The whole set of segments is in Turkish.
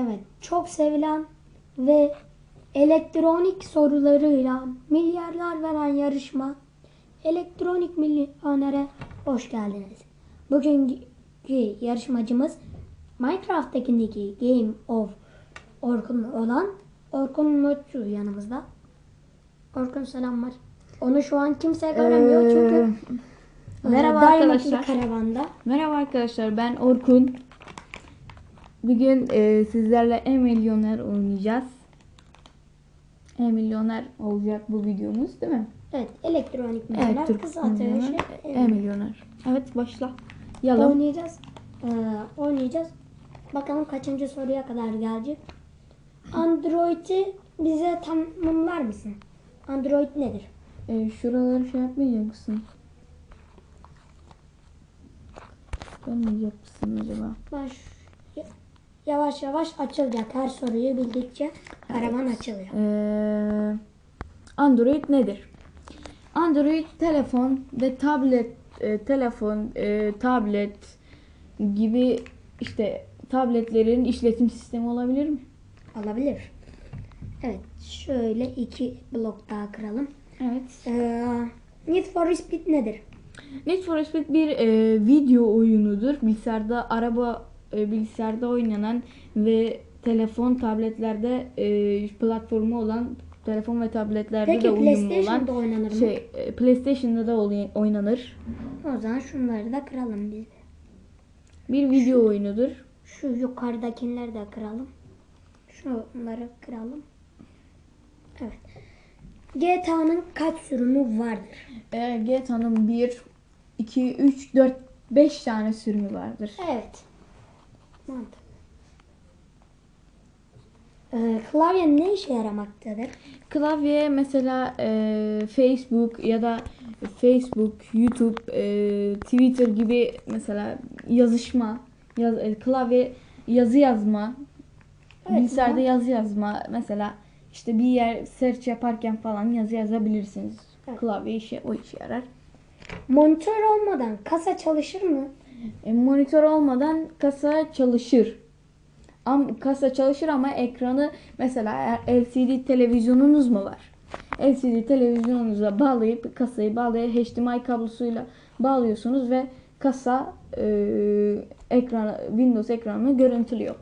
Evet, çok sevilen ve elektronik sorularıyla milyarlar veren yarışma Elektronik Milyoner'e hoş geldiniz. Bugünkü yarışmacımız Minecraft'takindeki Game of Orkun olan Orkun Notçu yanımızda. Orkun selamlar. Onu şu an kimse göremiyor çünkü Ee, merhaba e, Diamond'lı arkadaşlar. karavanda. Merhaba arkadaşlar ben Orkun. Bugün e, sizlerle E-Milyoner oynayacağız. E-Milyoner olacak bu videomuz değil mi? Evet, elektronik milyoner Türk kısa Milyoner, ateşi. E-Milyoner. Evet başla. Yalan. Oynayacağız. Ee, oynayacağız. Bakalım kaçıncı soruya kadar gelecek. Android'i bize tanımlar mısın? Android nedir? E, şuraları şey yapmayacak mısın? Yapmayacak mısın acaba? Baş, yavaş yavaş açılacak. Her soruyu bildikçe karavan açılıyor. Ee, Android nedir? Android telefon ve tablet, e, telefon, e, tablet gibi işte tabletlerin işletim sistemi olabilir mi? Olabilir. Evet. Şöyle iki blok daha kıralım. Evet. Ee, Need for Speed nedir? Need for Speed bir e, video oyunudur. Bilgisayarda araba e, bilgisayarda oynanan ve telefon, tabletlerde e, platformu olan telefon ve tabletlerde Peki de uyumlu olan oynanır mı? şey e, PlayStation'da da oynanır. O zaman şunları da kıralım biz. Bir video oyunudur. Şu yukarıdakileri de kıralım. Şunları kıralım. Evet. GTA'nın kaç sürümü vardır? E, GTA'nın 1, 2, 3, 4, 5 tane sürümü vardır. Evet. Mantıklı. Ee, klavye ne işe yaramaktadır? Klavye mesela e, Facebook ya da Facebook, YouTube, e, Twitter gibi mesela yazışma, yaz, e, klavye yazı yazma, Evet, bilgisayarda yazı yazma mesela işte bir yer search yaparken falan yazı yazabilirsiniz. Evet. Klavye işe o işe yarar. Monitör olmadan kasa çalışır mı? E, monitör olmadan kasa çalışır. Am kasa çalışır ama ekranı mesela eğer LCD televizyonunuz mu var? LCD televizyonunuza bağlayıp kasayı bağlayıp HDMI kablosuyla bağlıyorsunuz ve kasa e, ekranı Windows ekranını görüntülüyor.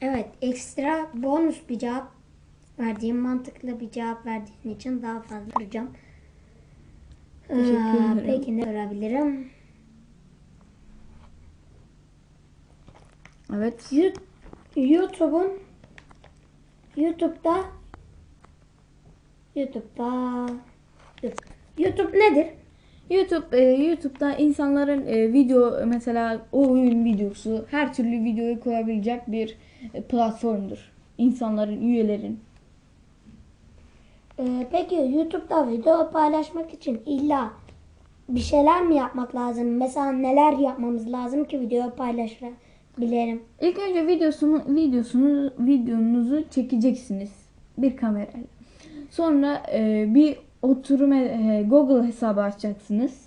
Evet. Ekstra bonus bir cevap verdiğim mantıklı bir cevap verdiğin için daha fazla kıracağım. Teşekkür Ee, ederim. Peki ne sorabilirim? Evet. YouTube'un YouTube'da YouTube'da YouTube, YouTube nedir? YouTube e, YouTube'da insanların e, video mesela oyun videosu her türlü videoyu koyabilecek bir e, platformdur. İnsanların, üyelerin. Ee, peki YouTube'da video paylaşmak için illa bir şeyler mi yapmak lazım? Mesela neler yapmamız lazım ki video paylaşabilelim? İlk önce videosunu videosunu videonuzu çekeceksiniz bir kamerayla. Sonra e, bir oturum e, Google hesabı açacaksınız.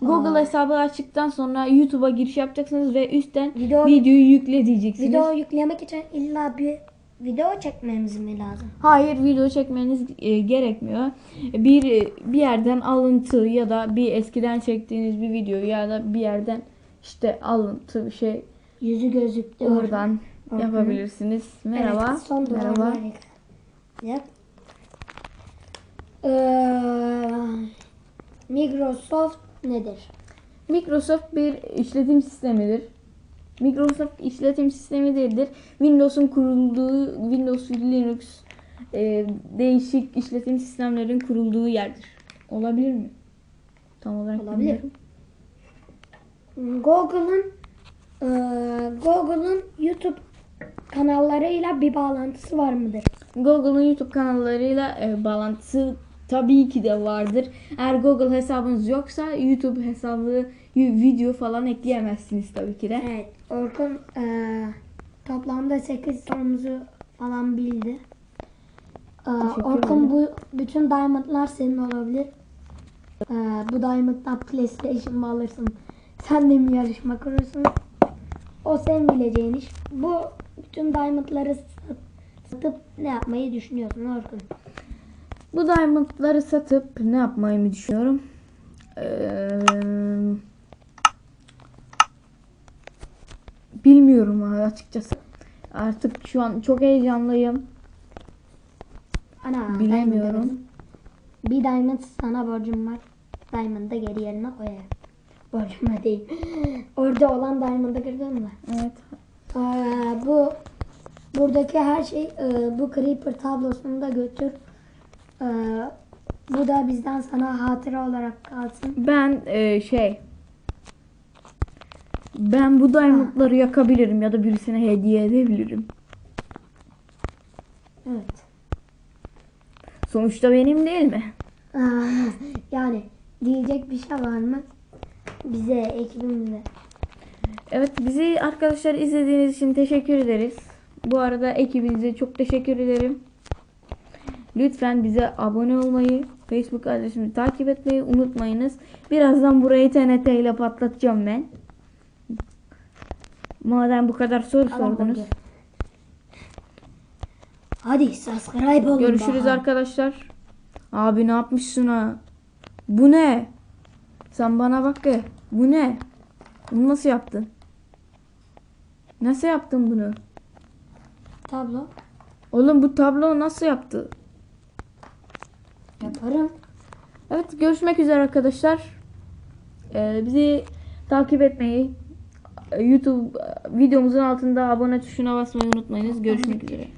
Google Aa. hesabı açtıktan sonra YouTube'a giriş yapacaksınız ve üstten Video- videoyu yükle diyeceksiniz. Video yüklemek için illa bir video çekmemiz mi lazım? Hayır video çekmeniz e, gerekmiyor. Bir bir yerden alıntı ya da bir eskiden çektiğiniz bir video ya da bir yerden işte alıntı bir şey Yüzü gözüktü. oradan Orkun. yapabilirsiniz. Merhaba. Evet, son Merhaba. Yap. Ee, Microsoft nedir? Microsoft bir işletim sistemidir. Microsoft işletim sistemi değildir. Windows'un kurulduğu Windows Linux e, değişik işletim sistemlerin kurulduğu yerdir. Olabilir mi? Tam olarak Olabilir. Google'ın e, Google'ın YouTube kanallarıyla bir bağlantısı var mıdır? Google'ın YouTube kanallarıyla e, bağlantısı tabii ki de vardır. Eğer Google hesabınız yoksa YouTube hesabı video falan ekleyemezsiniz tabii ki de. Evet. Orkun e, toplamda 8 sorumuzu falan bildi. E, Orkun bu bütün diamondlar senin olabilir. E, bu diamonddan PlayStation mı alırsın? Sen de mi yarışma kurursun? O senin bileceğin iş. Bu tüm diamondları sat- satıp ne yapmayı düşünüyorsun Orkun? Bu diamondları satıp ne yapmayı mı düşünüyorum? Ee, bilmiyorum açıkçası. Artık şu an çok heyecanlıyım. Ana Bilemiyorum. diamond. Bir diamond sana borcum var. Diamond'ı geri yerine koyarım. Borcuma değil. Orada olan diamond'ı kırdın mı? Evet. Ee, bu buradaki her şey e, bu creeper tablosunu da götür. Ee, bu da bizden sana hatıra olarak kalsın. Ben e, şey ben bu diamondları yakabilirim ya da birisine hediye edebilirim. Evet. Sonuçta benim değil mi? Aa, yani diyecek bir şey var mı? Bize, ekibimize. Evet bizi arkadaşlar izlediğiniz için teşekkür ederiz. Bu arada ekibinize çok teşekkür ederim. Lütfen bize abone olmayı, Facebook adresimizi takip etmeyi unutmayınız. Birazdan burayı TNT ile patlatacağım ben. Madem bu kadar soru Alan sordunuz. borcu. Hadi subscribe olun. Görüşürüz bakalım. arkadaşlar. Abi ne yapmışsın ha? Bu ne? Sen bana bak ya. Bu ne? Bunu nasıl yaptın? Nasıl yaptın bunu? Tablo Oğlum bu tablo nasıl yaptı? yaparım. Evet görüşmek üzere arkadaşlar. Ee, bizi takip etmeyi, YouTube videomuzun altında abone tuşuna basmayı unutmayınız. Görüşmek üzere.